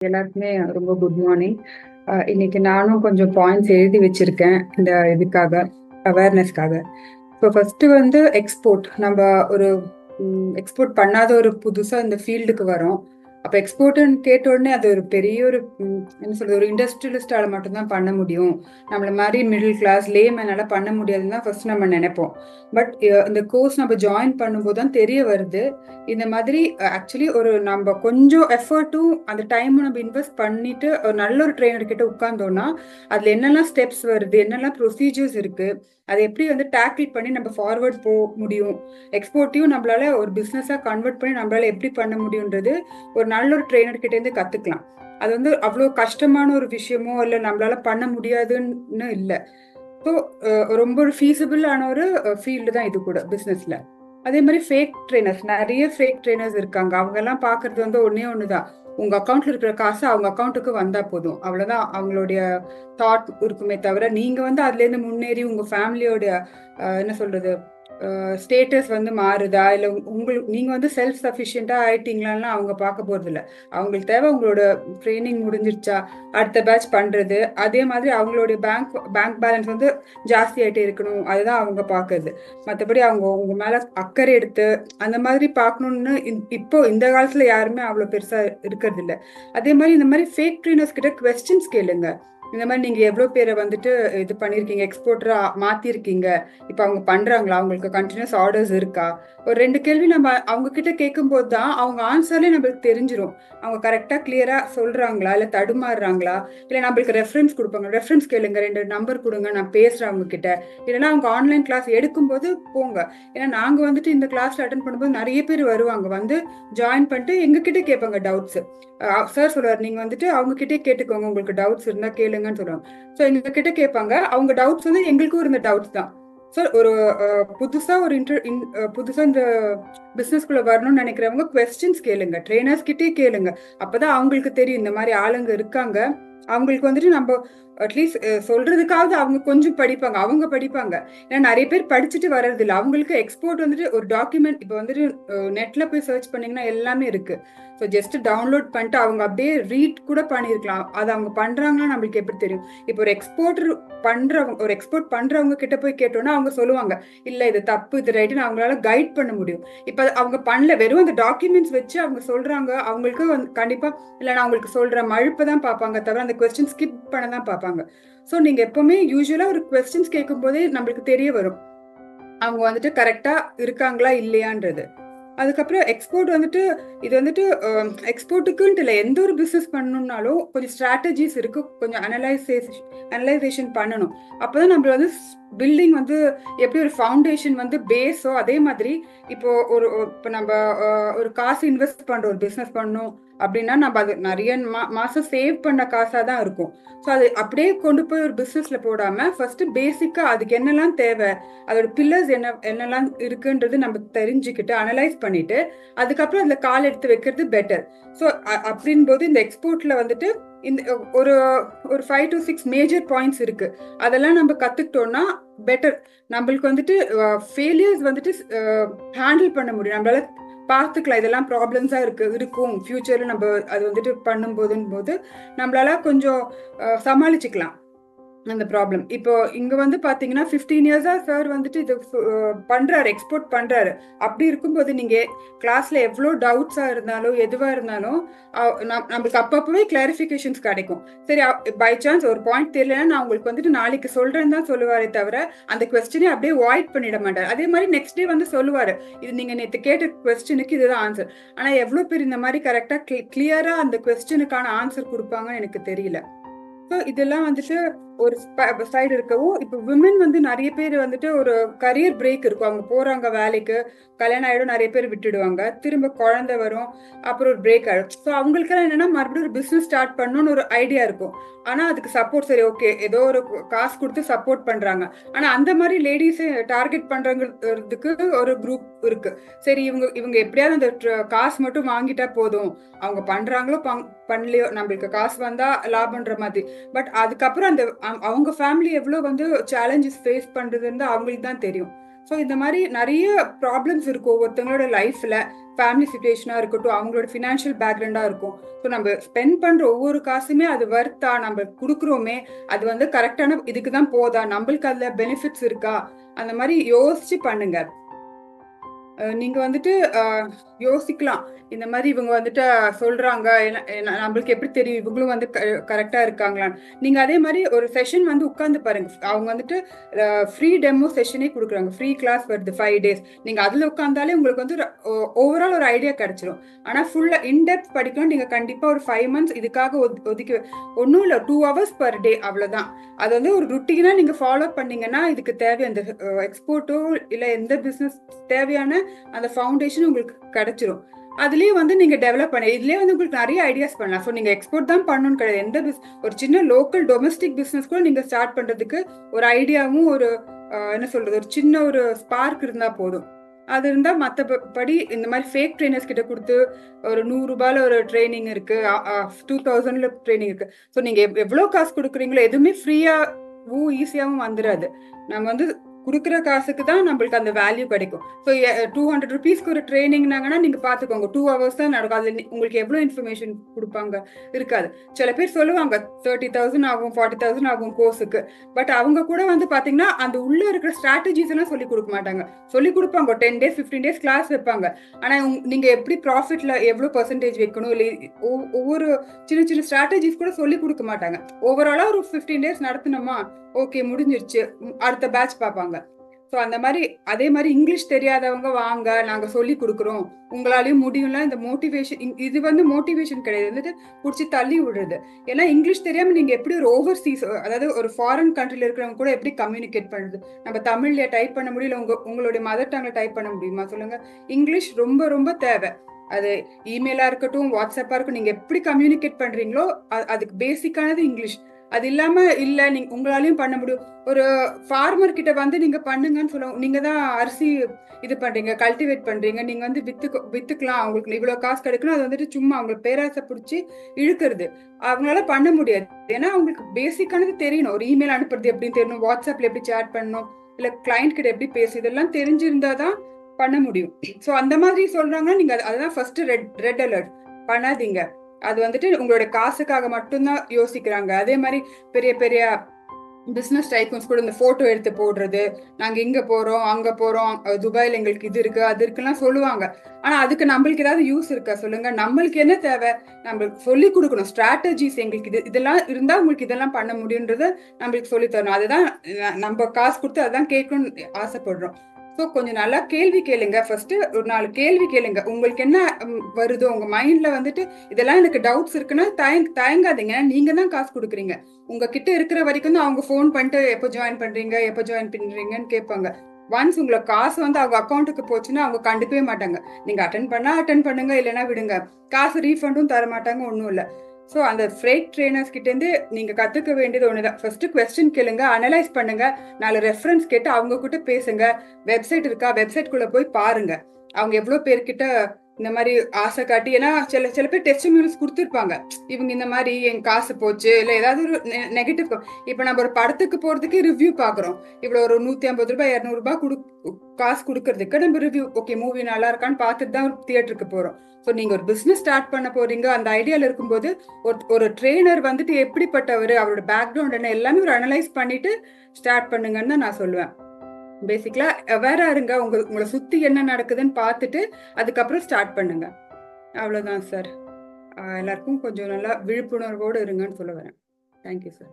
எல்லாருக்குமே ரொம்ப good morning இன்னைக்கு நானும் கொஞ்சம் பாயிண்ட்ஸ் எழுதி வச்சிருக்கேன் இந்த இதுக்காக அவேர்னஸ்க்காக இப்போ ஃபர்ஸ்ட் வந்து எக்ஸ்போர்ட் நம்ம ஒரு எக்ஸ்போர்ட் பண்ணாத ஒரு புதுசாக இந்த ஃபீல்டுக்கு வரோம். அப்போ எக்ஸ்போர்ட்னு கேட்ட உடனே அது ஒரு பெரிய ஒரு என்ன சொல்றது ஒரு இண்டஸ்ட்ரியலிஸ்டால மட்டும்தான் பண்ண முடியும். நம்மள மாதிரி மிடில் கிளாஸ் லேமேனால பண்ண முடியாதுன்னு தான் ஃபர்ஸ்ட் நம்ம நினைப்போம். பட் இந்த கோர்ஸ் நம்ம ஜாயின் பண்ணும்போது தான் தெரிய வருது. இந்த மாதிரி ஆக்சுவலி ஒரு நம்ம கொஞ்சம் எஃபர்ட்டும் அந்த டைமும் நம்ம இன்வெஸ்ட் பண்ணிட்டு ஒரு நல்ல ஒரு ட்ரெயினர் கிட்ட உட்கார்ந்தோம்னா அதுல என்னெல்லாம் ஸ்டெப்ஸ் வருது என்னெல்லாம் ப்ரொசீஜர்ஸ் இருக்கு அதை எப்படி வந்து டேக்கிள் பண்ணி நம்ம ஃபார்வர்ட் போக முடியும்? எக்ஸ்போர்ட்டையும் நம்மளால ஒரு பிஸ்னஸாக கன்வெர்ட் பண்ணி நம்மளால எப்படி பண்ண முடியுன்றது ஒரு நல்ல ஒரு ட்ரெயினர் கிட்ட இருந்து கத்துக்கலாம். அது வந்து அவ்வளோ கஷ்டமான ஒரு விஷயமோ இல்லை நம்மளால பண்ண முடியாதுன்னு இல்லை. ஸோ ரொம்ப ஒரு ஃபீஸபிளான ஒரு ஃபீல்டு தான் இது கூட பிஸ்னஸ்ல அதே மாதிரி ஃபேக் ட்ரெயினர்ஸ் நிறைய ஃபேக் ட்ரெயினர்ஸ் இருக்காங்க. அவங்க எல்லாம் பார்க்கறது வந்து ஒன்னே ஒன்று தான் உங்க அக்கௌண்ட்ல இருக்கிற காசு அவங்க அக்கௌண்ட்டுக்கு வந்தா போதும். அவ்வளவுதான் அவங்களுடைய தாட் இருக்குமே தவிர நீங்க வந்து அதுல இருந்து முன்னேறி உங்க ஃபேமிலியோட என்ன சொல்றது ஸ்டேட்டஸ் வந்து மாறுதா? இல்லை உங்களுக்கு நீங்கள் வந்து செல்ஃப் சஃபிஷியண்ட்டாக ஆயிட்டீங்களான்லாம் அவங்க பார்க்க போகிறதில்ல அவங்களுக்கு தேவை உங்களோட ட்ரைனிங் முடிஞ்சிருச்சா? அடுத்த பேட்ச் பண்ணுறது அதே மாதிரி அவங்களுடைய பேங்க் பேங்க் பேலன்ஸ் வந்து ஜாஸ்தி ஆகிட்டே இருக்கணும். அதுதான் அவங்க பார்க்கறது. மற்றபடி அவங்க உங்க மேலே அக்கறை எடுத்து அந்த மாதிரி பார்க்கணுன்னு இப்போ இந்த காலத்தில் யாருமே அவ்வளோ பெருசாக இருக்கிறதில்ல. அதே மாதிரி இந்த மாதிரி ஃபேக் ட்ரீனர்ஸ் கிட்ட கொஸ்டின்ஸ் கேளுங்க. இந்த மாதிரி நீங்க எவ்வளவு பேரை வந்துட்டு இது பண்ணிருக்கீங்க எக்ஸ்போர்ட்டரா மாத்திருக்கீங்க இப்ப அவங்க பண்றாங்களா? அவங்களுக்கு கண்டினியூஸ் ஆர்டர்ஸ் இருக்கா? ஒரு ரெண்டு கேள்வி நம்ம அவங்க கிட்ட கேட்கும்போது தான் அவங்க ஆன்சர்லேயே நம்மளுக்கு தெரிஞ்சிரும். அவங்க கரெக்டா கிளியரா சொல்றாங்களா? இல்ல தடுமாறுறாங்களா? இல்ல நம்மளுக்கு ரெஃபரன்ஸ் கொடுப்பாங்க. ரெஃபரன்ஸ் கேளுங்க ரெண்டு நம்பர் கொடுங்க நான் பேசுறேன் அவங்க கிட்ட இல்லைன்னா அவங்க ஆன்லைன் கிளாஸ் எடுக்கும்போது போங்க. ஏன்னா நாங்க வந்துட்டு இந்த கிளாஸ்ல அட்டன் பண்ணும்போது நிறைய பேர் வருவாங்க. வந்து ஜாயின் பண்ணிட்டு எங்க கிட்ட கேட்பாங்க டவுட்ஸ் சார் சொல்லுவார் நீங்க வந்துட்டு அவங்க கிட்டே கேட்டுக்கோங்க. உங்களுக்கு டவுட்ஸ் இருந்தா கேளுங்கன்னு சொல்லுவாங்க ஸோ எங்க கிட்ட கேட்பாங்க. அவங்க டவுட்ஸ் வந்து எங்களுக்கும் இருந்த டவுட்ஸ் தான். ஸோ ஒரு புதுசா ஒரு இன்டர் புதுசா இந்த பிசினஸ்குள்ள வரணும்னு நினைக்கிறவங்க கொஸ்டின்ஸ் கேளுங்க. ட்ரெயினர்ஸ் கிட்டே கேளுங்க. அப்பதான் அவங்களுக்கு தெரியும் இந்த மாதிரி ஆளுங்க இருக்காங்க. அவங்களுக்கு வந்துட்டு நம்ம அட்லீஸ்ட் uh, சொல்றதுக்காவது அவங்க கொஞ்சம் படிப்பாங்க அவங்க படிப்பாங்க. ஏன்னா நிறைய பேர் படிச்சுட்டு வர்றது இல்லை அவங்களுக்கு எக்ஸ்போர்ட் வந்துட்டு ஒரு டாக்குமெண்ட் இப்போ வந்துட்டு நெட்ல போய் சர்ச் பண்ணீங்கன்னா எல்லாமே இருக்கு. ஸோ ஜஸ்ட் டவுன்லோட் பண்ணிட்டு அவங்க அப்படியே ரீட் கூட பண்ணியிருக்கலாம் அது அவங்க பண்றாங்கன்னா நம்மளுக்கு எப்படி தெரியும்? இப்போ ஒரு எக்ஸ்போர்ட்டர் பண்றவங்க ஒரு எக்ஸ்போர்ட் பண்றவங்க கிட்ட போய் கேட்டோம்னா அவங்க சொல்லுவாங்க இல்ல இது தப்பு இது ரைட்டுன்னு அவங்களால கைட் பண்ண முடியும். இப்போ அவங்க பண்ணல வெறும் அந்த டாக்குமெண்ட்ஸ் வச்சு அவங்க சொல்றாங்க அவங்களுக்கு வந்து கண்டிப்பா இல்ல நான் அவங்களுக்கு சொல்றேன் மழுப்பை தான் பார்ப்பாங்க தவிர அந்த கொஸ்டின் ஸ்கிப் பண்ண தான் பார்ப்பாங்க. ஸோ நீங்க எப்பவுமே யூஸ்வலா ஒரு கொஸ்டின்ஸ் கேட்கும் போதே நம்மளுக்கு தெரிய வரும். அவங்க வந்துட்டு கரெக்டா இருக்காங்களா இல்லையான்றது. அதுக்கப்புறம் எக்ஸ்போர்ட் வந்துட்டு இது வந்துட்டு எக்ஸ்போர்ட்டுக்குன்ட்டு இல்லை. எந்த ஒரு பிஸ்னஸ் பண்ணணும்னாலும் கொஞ்சம் ஸ்ட்ராட்டஜிஸ் இருக்கு. கொஞ்சம் அனலைசேஷன் அனலைசேஷன் பண்ணணும். அப்போதான் நம்ம வந்து பில்டிங் வந்து எப்படி ஒரு ஃபவுண்டேஷன் வந்து பேஸோ அதே மாதிரி இப்போ ஒரு இப்போ நம்ம ஒரு காசு இன்வெஸ்ட் பண்ற ஒரு பிஸ்னஸ் பண்ணணும். அப்படின்னா நம்ம அது நிறைய மா மாசம் சேவ் பண்ண காசா தான் இருக்கும். ஸோ அது அப்படியே கொண்டு போய் ஒரு பிஸ்னஸ்ல போடாம ஃபர்ஸ்ட் பேசிக்கா அதுக்கு என்னெல்லாம் தேவை அதோட பில்லர்ஸ் என்ன என்னெல்லாம் இருக்குன்றது நம்ம தெரிஞ்சுக்கிட்டு அனலைஸ் பண்ணிட்டு அதுக்கப்புறம் அதுல கால் எடுத்து வைக்கிறது பெட்டர் ஸோ அப்படின் போது இந்த எக்ஸ்போர்ட்ல வந்துட்டு இந்த ஒரு ஒரு five to six major points இருக்கு. அதெல்லாம் நம்ம கத்துக்கிட்டோம்னா பெட்டர் நம்மளுக்கு வந்துட்டு ஃபெயிலியர்ஸ் வந்துட்டு ஹேண்டில் பண்ண முடியும். நம்மளால பார்த்துக்கலாம். இதெல்லாம் ப்ராப்ளம்ஸாக இருக்கு இருக்கும். ஃபியூச்சரில் நம்ம அது வந்துட்டு பண்ணும்போதுன்னு போது நம்மளால கொஞ்சம் சமாளிச்சுக்கலாம். அந்த ப்ராப்ளம் இப்போ இங்க வந்து பாத்தீங்கன்னா 15 இயர்ஸா சார் வந்துட்டு இது பண்றாரு எக்ஸ்போர்ட் பண்றாரு. அப்படி இருக்கும்போது நீங்க கிளாஸ்ல எவ்வளோ டவுட்ஸா இருந்தாலும் எதுவா இருந்தாலும் நம்- நம்மளுக்கு அப்பப்பவே கிளாரிஃபிகேஷன்ஸ் கிடைக்கும். சரி பை சான்ஸ் ஒரு பாயிண்ட் தெரியலன்னா நான் உங்களுக்கு வந்துட்டு நாளைக்கு சொல்றேன்னு தான் சொல்லுவாரே தவிர அந்த கொஸ்டினே அப்படியே வாய்ட் பண்ணிட மாட்டார். அதே மாதிரி நெக்ஸ்ட் டே வந்து சொல்லுவாரு. இது நீங்க நேற்று கேட்ட கொஸ்டினுக்கு இதுதான் ஆன்சர் ஆனா எவ்வளவு பேர் இந்த மாதிரி கரெக்டா கிளியரா அந்த கொஸ்டினுக்கான ஆன்சர் கொடுப்பாங்கன்னு எனக்கு தெரியல. ஸோ இதெல்லாம் வந்துட்டு ஒரு சைடு இருக்கவும் இப்போ விமன் வந்து நிறைய பேர் வந்துட்டு ஒரு கரியர் பிரேக் இருக்கும். அவங்க போறாங்க வேலைக்கு கல்யாணம் ஆயிடும் நிறைய பேர் விட்டுடுவாங்க. திரும்ப குழந்தை வரும் அப்புறம் ஒரு பிரேக் ஆயிடும். ஸோ அவங்களுக்கெல்லாம் என்னன்னா மறுபடியும் ஒரு பிசினஸ் ஸ்டார்ட் பண்ணணும்னு ஒரு ஐடியா இருக்கும். ஆனா அதுக்கு சப்போர்ட் சரி ஓகே ஏதோ ஒரு காசு கொடுத்து சப்போர்ட் பண்றாங்க. ஆனா அந்த மாதிரி லேடிஸை டார்கெட் பண்றதுக்கு ஒரு குரூப் இருக்கு. சரி இவங்க இவங்க எப்படியாவது அந்த காசு மட்டும் வாங்கிட்டா போதும். அவங்க பண்றாங்களோ பண்ணலையோ நம்மளுக்கு காசு வந்தா லாபம்ன்ற மாதிரி. பட் அதுக்கப்புறம் அந்த அவங்க ஃபேமிலி எவ்வளோ வந்து சேலஞ்சஸ் ஃபேஸ் பண்ணுறதுன்னு அவங்களுக்கு தான் தெரியும். ஸோ இந்த மாதிரி நிறைய ப்ராப்ளம்ஸ் இருக்கும் ஒருத்தவங்களோட லைஃப்ல ஃபேமிலி சுச்சுவேஷனாக இருக்கட்டும் அவங்களோட ஃபினான்ஷியல் பேக்ரவுண்டாக இருக்கும். ஸோ நம்ம ஸ்பெண்ட் பண்ணுற ஒவ்வொரு காசுமே அது வர்த்தா நம்ம கொடுக்குறோமே அது வந்து கரெக்டான இதுக்கு தான் போதா? நம்மளுக்கு அதில் பெனிஃபிட்ஸ் இருக்கா? அந்த மாதிரி யோசிச்சு பண்ணுங்க. நீங்கள் நீங்க வந்துட்டு யோசிக்கலாம். இந்த மாதிரி இவங்க வந்துட்டு சொல்றாங்க. நம்மளுக்கு எப்படி தெரியும்? இவங்களும் வந்து கரெக்டா இருக்காங்களான்னு நீங்க அதே மாதிரி ஒரு செஷன் வந்து உட்காந்து பாருங்க. அவங்க வந்துட்டு ஃப்ரீ டெமோ செஷனே கொடுக்குறாங்க. ஃப்ரீ கிளாஸ் வருது ஃபைவ் டேஸ் நீங்க அதுல உட்காந்தாலே உங்களுக்கு வந்து ஓவரால் ஒரு ஐடியா கிடைச்சிடும் ஆனா ஃபுல்லா இன்டெப்த் படிக்கணும் நீங்க கண்டிப்பா ஒரு ஃபைவ் மந்த்ஸ் இதுக்காக ஒதுக்கி ஒன்றும் இல்லை. டூ ஹவர்ஸ் பர் டே அவ்வளவுதான். அது வந்து ஒரு ருட்டீனா நீங்க ஃபாலோ பண்ணீங்கன்னா இதுக்கு தேவை அந்த எக்ஸ்போர்ட்டோ இல்ல எந்த பிசினஸ் தேவையான அந்த ஃபவுண்டேஷன் உங்களுக்கு கிடைச்சிரும். அதுலேயே வந்து நீங்க டெவலப் பண்ணி இதுலயே வந்து உங்களுக்கு நிறைய ஐடியாஸ் பண்ணலாம். ஸோ நீங்க எக்ஸ்போர்ட் தான் பண்ணணும்னு கிடையாது. எந்த பிஸ் ஒரு சின்ன லோக்கல் டொமஸ்டிக் பிசினஸ் கூட நீங்க ஸ்டார்ட் பண்றதுக்கு ஒரு ஐடியாவும் ஒரு என்ன சொல்றது ஒரு சின்ன ஒரு ஸ்பார்க் இருந்தா போதும். அது இருந்தால் மற்றபடி இந்த மாதிரி ஃபேக் ட்ரைனர்ஸ் கிட்ட கொடுத்து ஒரு நூறுரூபாயில ஒரு ட்ரைனிங் இருக்கு. டூ தௌசண்ட்ல ட்ரைனிங் இருக்கு. ஸோ நீங்க எவ்- காசு கொடுக்குறீங்களோ எதுவுமே ஃப்ரீயாகவும் ஈஸியாகவும் வந்துடாது நம்ம வந்து கொடுக்குற காசுக்கு தான் நம்மளுக்கு அந்த வேல்யூ கிடைக்கும். ஸோ டூ ஹண்ட்ரட் ருபீஸ்க்கு ஒரு ட்ரைனிங்னாங்கன்னா நீங்க பாத்துக்கோங்க. டூ ஹவர்ஸ் தான் நடக்கும். அதுல உங்களுக்கு எவ்வளவு இன்ஃபர்மேஷன் கொடுப்பாங்க? இருக்காது. சில பேர் சொல்லுவாங்க தேர்ட்டி தௌசண்ட் ஆகும் ஃபார்ட்டி தௌசண்ட் ஆகும் கோர்ஸுக்கு பட் அவங்க கூட வந்து பாத்தீங்கன்னா அந்த உள்ள இருக்கிற ஸ்ட்ராட்டஜிஸ் எல்லாம் சொல்லி கொடுக்க மாட்டாங்க. சொல்லி கொடுப்பாங்க. Ten days fifteen days class வைப்பாங்க. ஆனா நீங்க எப்படி ப்ராஃபிட்ல எவ்வளவு பர்சன்டேஜ் வைக்கணும்? இல்லை ஒவ்வொரு சின்ன சின்ன ஸ்ட்ராட்டஜிஸ் கூட சொல்லி கொடுக்க மாட்டாங்க. ஓவராலா ஒரு ஃபிஃப்டீன் டேஸ் நடத்தினோமா ஓகே முடிஞ்சிருச்சு. அடுத்த பேட்ச் பார்ப்பாங்க. ஸோ அந்த மாதிரி அதே மாதிரி இங்கிலீஷ் தெரியாதவங்க வாங்க நாங்கள் சொல்லி கொடுக்குறோம். உங்களாலையும் முடியும்ல இந்த மோட்டிவேஷன் இது வந்து மோட்டிவேஷன் கிடையாது. வந்துட்டு பிடிச்சி தள்ளி விடுறது. ஏன்னா இங்கிலீஷ் தெரியாமல் நீங்கள் எப்படி ஒரு ஓவர்சீஸ் அதாவது ஒரு ஃபாரின் கண்ட்ரியில் இருக்கிறவங்க கூட எப்படி கம்யூனிகேட் பண்ணுறது நம்ம தமிழ்ல டைப் பண்ண முடியல உங்க உங்களுடைய மதர் டங்கில் டைப் பண்ண முடியுமா? சொல்லுங்க. இங்கிலீஷ் ரொம்ப ரொம்ப தேவை. அது இமெயிலாக இருக்கட்டும் வாட்ஸ்அப்பாக இருக்கட்டும் நீங்கள் எப்படி கம்யூனிகேட் பண்ணுறீங்களோ அதுக்கு பேசிக்கானது இங்கிலீஷ் அது இல்லாம இல்ல நீங்க உங்களாலையும் பண்ண முடியும் ஒரு ஃபார்மர் கிட்ட வந்து நீங்க பண்ணுங்கன்னு சொல்லுவாங்க நீங்க தான் அரிசி இது பண்றீங்க கல்டிவேட் பண்றீங்க நீங்க வந்து வித்து வித்துக்கலாம் அவங்களுக்கு இவ்வளவு காசு கிடைக்கணும் அது வந்துட்டு சும்மா அவங்களுக்கு பேராசை பிடிச்சி இழுக்கிறது. அவங்களால பண்ண முடியாது. ஏன்னா அவங்களுக்கு பேசிக்கானது தெரியணும். ஒரு இமெயில் அனுப்புறது எப்படி தெரியணும் வாட்ஸ்அப்ல எப்படி சேட் பண்ணணும் இல்ல கிளைண்ட் கிட்ட எப்படி பேசு இதெல்லாம் தெரிஞ்சிருந்தாதான் பண்ண முடியும். சோ அந்த மாதிரி சொல்றாங்கன்னா நீங்க அதுதான் ஃபர்ஸ்ட் ரெட் ரெட் அலர்ட் பண்ணாதீங்க. அது வந்துட்டு உங்களோட காசுக்காக மட்டும்தான் யோசிக்கிறாங்க. அதே மாதிரி பெரிய பெரிய பிஸ்னஸ் டைக்கூன்ஸ் கூட இந்த போட்டோ எடுத்து போடுறது நாங்க இங்க போறோம் அங்க போறோம் துபாயில் துபாயில எங்களுக்கு இது இருக்கு அது இருக்குலாம் சொல்லுவாங்க. ஆனா அதுக்கு நம்மளுக்கு ஏதாவது யூஸ் இருக்கா? சொல்லுங்க. நம்மளுக்கு என்ன தேவை? நம்மளுக்கு சொல்லி கொடுக்கணும். ஸ்ட்ராட்டஜிஸ் எங்களுக்கு இது இதெல்லாம் இருந்தா உங்களுக்கு இதெல்லாம் பண்ண முடியுன்றத நம்மளுக்கு சொல்லி தரணும். அதுதான் நம்ம காசு கொடுத்து அதுதான் கேட்கணும்னு ஆசைப்படுறோம். ஸோ கொஞ்சம் நல்லா கேள்வி கேளுங்க. ஃபர்ஸ்ட் ஒரு நாலு கேள்வி கேளுங்க. உங்களுக்கு என்ன வருதோ? உங்க மைண்ட்ல வந்துட்டு இதெல்லாம் எனக்கு டவுட்ஸ் இருக்குன்னா தயங் தயங்காதீங்க. நீங்க தான் காசு கொடுக்குறீங்க. உங்ககிட்ட இருக்கிற வரைக்கும் தான் அவங்க ஃபோன் பண்ணிட்டு எப்போ ஜாயின் பண்றீங்க எப்போ ஜாயின் பண்றீங்கன்னு கேட்பாங்க. ஒன்ஸ் உங்களை காசு வந்து அவங்க அக்கௌண்ட்டுக்கு போச்சுன்னா அவங்க கண்டுக்கவே மாட்டாங்க. நீங்க அட்டன் பண்ணா அட்டன் பண்ணுங்க இல்லைன்னா விடுங்க. காசு ரீஃபண்டும் தர மாட்டாங்க ஒன்றும் இல்லை. ஸோ அந்த ஃப்ரைட் ட்ரைனர்ஸ் கிட்டேருந்து நீங்கள் கற்றுக்க வேண்டியது ஒன்று தான் ஃபஸ்ட்டு கொஸ்டின் கேளுங்க அனலைஸ் பண்ணுங்க நாலு ரெஃபரன்ஸ் கேட்டு அவங்க கிட்ட பேசுங்க. வெப்சைட் இருக்கா? வெப்சைட்குள்ளே போய் பாருங்க. அவங்க எவ்வளோ பேர்கிட்ட இந்த மாதிரி ஆசை காட்டி ஏன்னா சில சில பேர் டெஸ்ட் மியூல்ஸ் கொடுத்துருப்பாங்க. இவங்க இந்த மாதிரி என் காசு போச்சு இல்ல ஏதாவது ஒரு நெகட்டிவ் இப்ப நம்ம ஒரு படத்துக்கு போறதுக்கு ரிவ்யூ பாக்குறோம். இவ்வளவு ஒரு நூத்தி ஐம்பது ரூபாய் இருநூறு ரூபாய் காசு கொடுக்கறதுக்கு நம்ம ரிவ்யூ ஓகே மூவி நல்லா இருக்கான்னு பார்த்துட்டு தான் தியேட்டருக்கு போறோம். ஸோ நீங்க ஒரு பிசினஸ் ஸ்டார்ட் பண்ண போறீங்க அந்த ஐடியால இருக்கும்போது ஒரு ஒரு ட்ரெயினர் வந்துட்டு எப்படிப்பட்டவர் அவரோட பேக்ரவுண்ட் என்ன எல்லாமே ஒரு அனலைஸ் பண்ணிட்டு ஸ்டார்ட் பண்ணுங்கன்னு தான் நான் சொல்லுவேன். பேசிக்கலா அவேரா இருங்க உங்க உங்களை சுத்தி என்ன நடக்குதுன்னு பார்த்துட்டு அதுக்கப்புறம் ஸ்டார்ட் பண்ணுங்க. அவ்வளவுதான் சார் எல்லாருக்கும் கொஞ்சம் நல்லா விழிப்புணர்வோடு இருங்கன்னு சொல்ல வரேன். Thank you sir